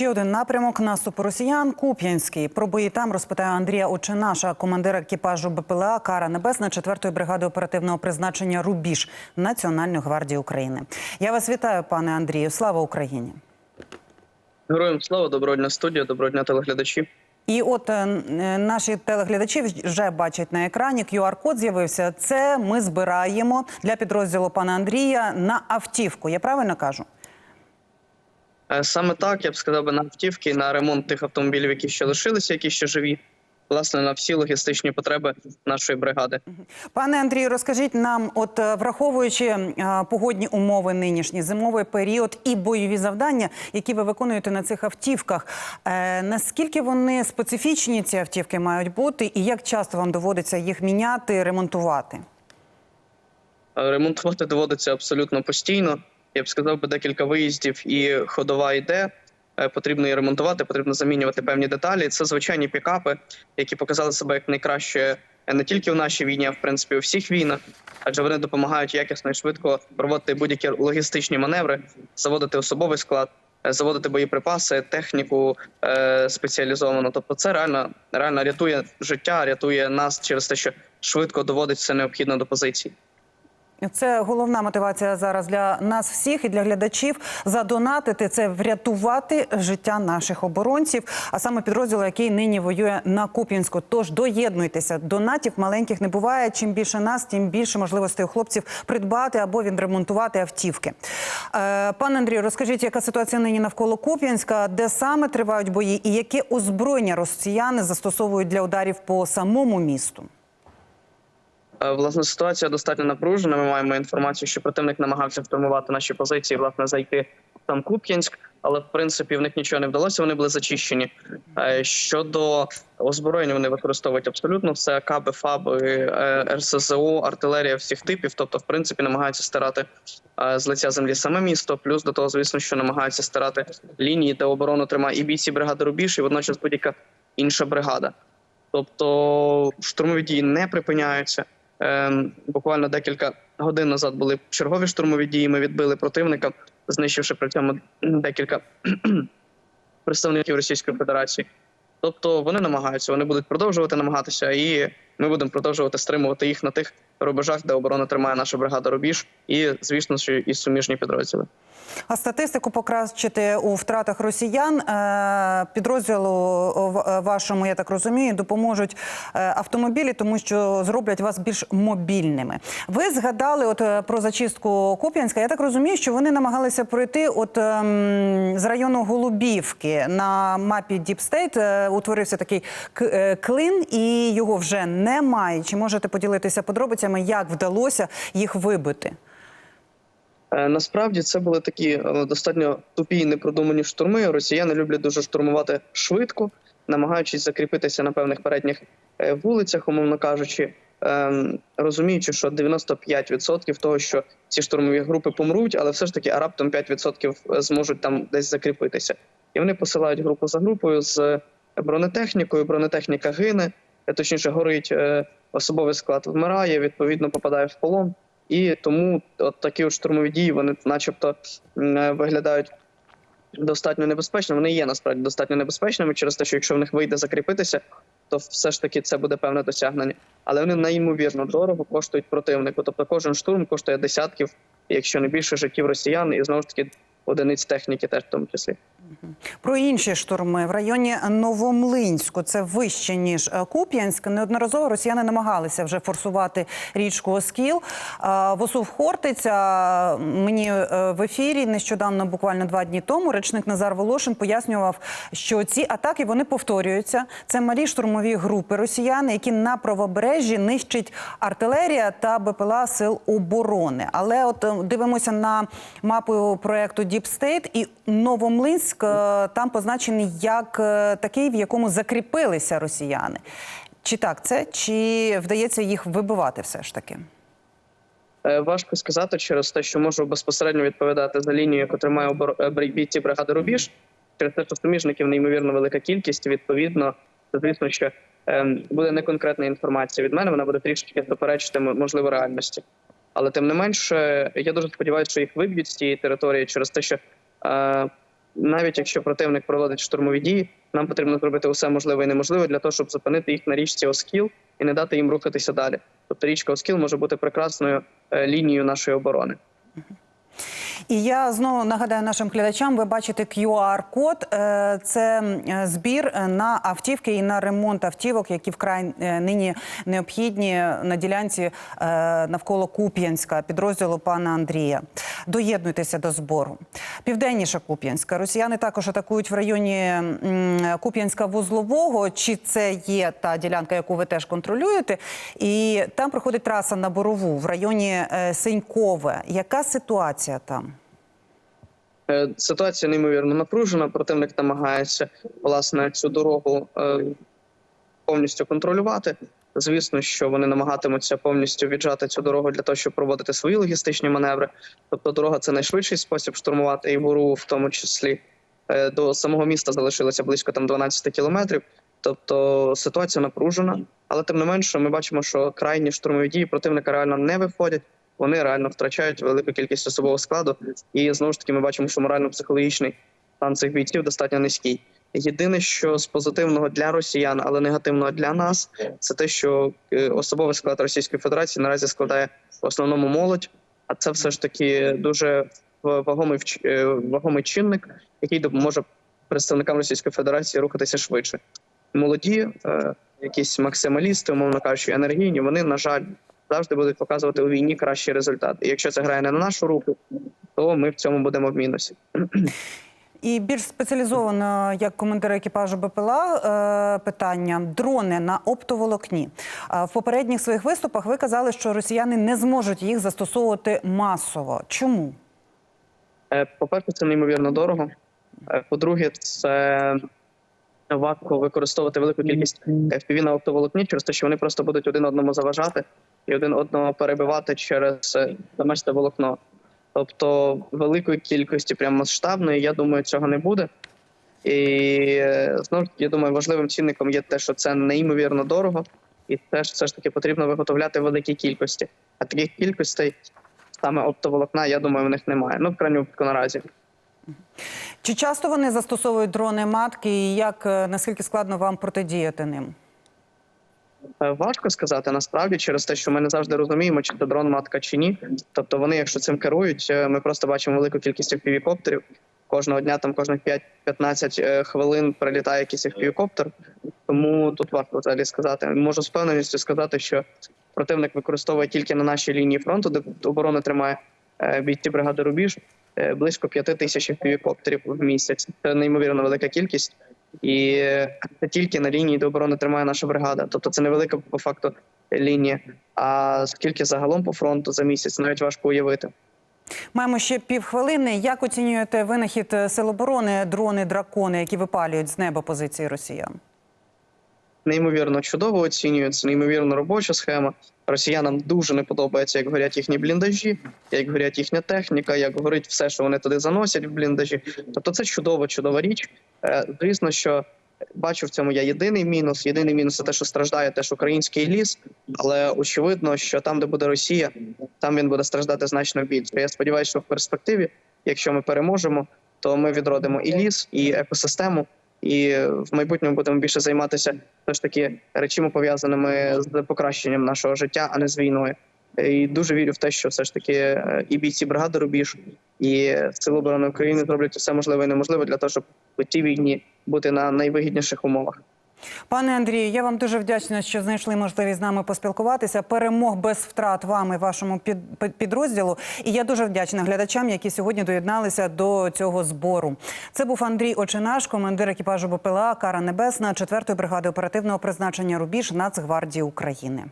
Ще один напрямок наступу росіян Куп'янський. Про бої там розпитає Андрія Оченаша, командира екіпажу БПЛА Кара Небесна 4-ї бригади оперативного призначення Рубіж Національної гвардії України. Я вас вітаю, пане Андрію. Слава Україні! Героям слава, доброго дня студія, доброго дня телеглядачі. І от е, е, наші телеглядачі вже бачать на екрані QR-код з'явився. Це ми збираємо для підрозділу пана Андрія на автівку. Я правильно кажу? Е, Саме так я б сказав би на автівки, на ремонт тих автомобілів, які ще лишилися, які ще живі, власне, на всі логістичні потреби нашої бригади. Пане Андрію, розкажіть нам, от е, враховуючи е, погодні умови нинішні, зимовий період і бойові завдання, які ви виконуєте на цих автівках, е, наскільки вони специфічні ці автівки мають бути, і як часто вам доводиться їх міняти, ремонтувати? Ремонтувати доводиться абсолютно постійно. Я б сказав би декілька виїздів, і ходова йде. Е, Потрібно її ремонтувати, потрібно замінювати певні деталі. Це звичайні пікапи, які показали себе як найкраще е, не тільки в нашій війні, а в принципі у всіх війнах, адже вони допомагають якісно і швидко проводити будь-які логістичні маневри, заводити особовий склад, е, заводити боєприпаси, техніку е, спеціалізовану. Тобто, це реально реально рятує життя, рятує нас через те, що швидко доводить все необхідне до позицій. Це головна мотивація зараз для нас всіх і для глядачів задонатити це врятувати життя наших оборонців, а саме підрозділу, який нині воює на Куп'янську. Тож доєднуйтеся. Донатів маленьких не буває. Чим більше нас, тим більше можливостей у хлопців придбати або відремонтувати автівки. Е, пане Андрію, розкажіть, яка ситуація нині навколо Куп'янська, де саме тривають бої, і яке озброєння росіяни застосовують для ударів по самому місту? Е, Власне, ситуація достатньо напружена. Ми маємо інформацію, що противник намагався штурмувати наші позиції, власне, зайти в сам Куп'янськ, але в принципі в них нічого не вдалося. Вони були зачищені. Е, Щодо озброєння, вони використовують абсолютно все каби, фаби, е, РСЗО, артилерія всіх типів. Тобто, в принципі, намагаються стирати з лиця землі саме місто. Плюс до того, звісно, що намагаються стирати лінії, де оборону тримає і бійці бригади Рубіж, і водночас будь-яка інша бригада. Тобто штурмові дії не припиняються. Ем, буквально декілька годин назад були чергові штурмові дії. Ми відбили противника, знищивши при цьому декілька представників Російської Федерації. Тобто вони намагаються, вони будуть продовжувати намагатися, і ми будемо продовжувати стримувати їх на тих рубежах, де оборона тримає наша бригада Рубіж, і звісно, що і суміжні підрозділи. А статистику покращити у втратах росіян е, підрозділу в- вашому, я так розумію, допоможуть е, автомобілі, тому що зроблять вас більш мобільними. Ви згадали от е, про зачистку Куп'янська. Я так розумію, що вони намагалися пройти от ем, з району Голубівки на мапі е, утворився такий е, клин, і його вже немає. Чи можете поділитися подробицями, як вдалося їх вибити? Е, Насправді це були такі е, достатньо тупі і непродумані штурми. Росіяни люблять дуже штурмувати швидко, намагаючись закріпитися на певних передніх е, вулицях, умовно кажучи, ем, розуміючи, що 95% того, що ці штурмові групи помруть, але все ж таки а раптом 5% зможуть там десь закріпитися. І вони посилають групу за групою з бронетехнікою. Бронетехніка гине, точніше горить, е, особовий склад вмирає, відповідно попадає в полон. І тому от такі от штурмові дії, вони, начебто, е, виглядають достатньо небезпечно. Вони є насправді достатньо небезпечними через те, що якщо в них вийде закріпитися, то все ж таки це буде певне досягнення. Але вони неймовірно дорого коштують противнику. Тобто кожен штурм коштує десятків, якщо не більше життів росіян, і знову ж таки одиниць техніки, теж в тому числі. Про інші штурми в районі Новомлинську. Це вище ніж е, Куп'янськ. Неодноразово росіяни намагалися вже форсувати річку Оскіл. Е, Восув Хортиця мені е, в ефірі нещодавно, буквально два дні тому, речник Назар Волошин пояснював, що ці атаки вони повторюються. Це малі штурмові групи росіян, які на правобережжі нищить артилерія та БПЛА сил оборони. Але от дивимося на мапу проекту State і Новомлинськ е, там позначений як е, такий, в якому закріпилися росіяни. Чи так це, чи вдається їх вибивати все ж таки? Е, Важко сказати через те, що можу безпосередньо відповідати за лінію, яку тримає бійці бригади Рубіж. Через те, що суміжників неймовірно велика кількість. Відповідно, звісно, що ем, буде неконкретна інформація від мене. Вона буде трішки заперечити можливо реальності. Але тим не менше, я дуже сподіваюся, що їх виб'ють з цієї території через те, що е, навіть якщо противник проводить штурмові дії, нам потрібно зробити усе можливе і неможливе для того, щоб зупинити їх на річці Оскіл і не дати їм рухатися далі. Тобто річка Оскіл може бути прекрасною е, лінією нашої оборони. І я знову нагадаю нашим глядачам, ви бачите QR-код. Е, Це збір на автівки і на ремонт автівок, які вкрай е, нині необхідні на ділянці е, навколо Куп'янська, підрозділу пана Андрія. Доєднуйтеся до збору. Південніше Куп'янська. Росіяни також атакують в районі Куп'янська вузлового. Чи це є та ділянка, яку ви теж контролюєте? І там проходить траса на Борову в районі е, Сенькове. Яка ситуація там? Е, Ситуація неймовірно напружена. Противник намагається власне цю дорогу е, повністю контролювати. Звісно, що вони намагатимуться повністю віджати цю дорогу для того, щоб проводити свої логістичні маневри. Тобто, дорога це найшвидший спосіб штурмувати і вору, в тому числі Е, до самого міста залишилося близько там 12 кілометрів. Тобто ситуація напружена, але тим не менше, ми бачимо, що крайні штурмові дії противника реально не виходять. Вони реально втрачають велику кількість особового складу, і знову ж таки ми бачимо, що морально-психологічний стан цих бійців достатньо низький. Єдине, що з позитивного для росіян, але негативного для нас, це те, що е, особовий склад Російської Федерації наразі складає в основному молодь, а це все ж таки дуже вагомий е, вагомий чинник, який допоможе представникам Російської Федерації рухатися швидше. Молоді, е, якісь максималісти, умовно кажучи, енергійні, вони на жаль завжди будуть показувати у війні кращий результат. І якщо це грає не на нашу руку, то ми в цьому будемо в мінусі. І більш спеціалізовано, як командир екіпажу БПЛА, е, питання дрони на оптоволокні. Е, В попередніх своїх виступах ви казали, що росіяни не зможуть їх застосовувати масово. Чому? Е, По-перше, це неймовірно дорого. По-друге, це важко використовувати велику кількість FPV на оптоволокні через те, що вони просто будуть один одному заважати і один одного перебивати через е, домашнє волокно. Тобто великої кількості, прям масштабної, я думаю, цього не буде. І е, знову я думаю, важливим чинником є те, що це неймовірно дорого, і теж все ж таки потрібно виготовляти в великій кількості. А таких кількостей саме оптоволокна, я думаю, в них немає. Ну, в крайньому випадку наразі. Чи часто вони застосовують дрони матки, і як е, наскільки складно вам протидіяти ним? Е, Важко сказати насправді через те, що ми не завжди розуміємо, чи це дрон матка чи ні. Тобто вони, якщо цим керують, е, ми просто бачимо велику кількість FPV-коптерів. Кожного дня, там кожних 5-15 е, хвилин прилітає якийсь FPV-коптер. Тому тут важко взагалі сказати. Можу з певненістю сказати, що противник використовує тільки на нашій лінії фронту, де оборони тримає бійці бригади Рубіж близько 5 тисяч FPV-коптерів в місяць. Це неймовірно велика кількість. І це тільки на лінії, до оборони тримає наша бригада. Тобто це невелика по факту лінія. А скільки загалом по фронту за місяць, навіть важко уявити. Маємо ще півхвилини. Як оцінюєте винахід е, Сил оборони дрони дракони, які випалюють з неба позиції росіян? Неймовірно чудово оцінюється, неймовірно робоча схема. Росіянам дуже не подобається, як горять їхні бліндажі, як горять їхня техніка, як горить все, що вони туди заносять в бліндажі. Тобто це чудова, чудова річ. Е, Звісно, що бачу в цьому я єдиний мінус. Єдиний мінус це те, що страждає теж український ліс, але очевидно, що там, де буде Росія, там він буде страждати значно більше. Я сподіваюся, що в перспективі, якщо ми переможемо, то ми відродимо і ліс, і екосистему. І в майбутньому будемо більше займатися все ж таки речами пов'язаними з покращенням нашого життя, а не з війною. І дуже вірю в те, що все ж таки е, і бійці бригади Рубіж, і Сили оборони України зроблять все можливе і неможливе для того, щоб у цій війні бути на найвигідніших умовах. Пане Андрію, я вам дуже вдячна, що знайшли можливість з нами поспілкуватися. Перемог без втрат вам і вашому під, під- підрозділу. І я дуже вдячна глядачам, які сьогодні доєдналися до цього збору. Це був Андрій Очинаш, командир екіпажу БПЛА Кара Небесна 4-ї бригади оперативного призначення Рубіж Нацгвардії України.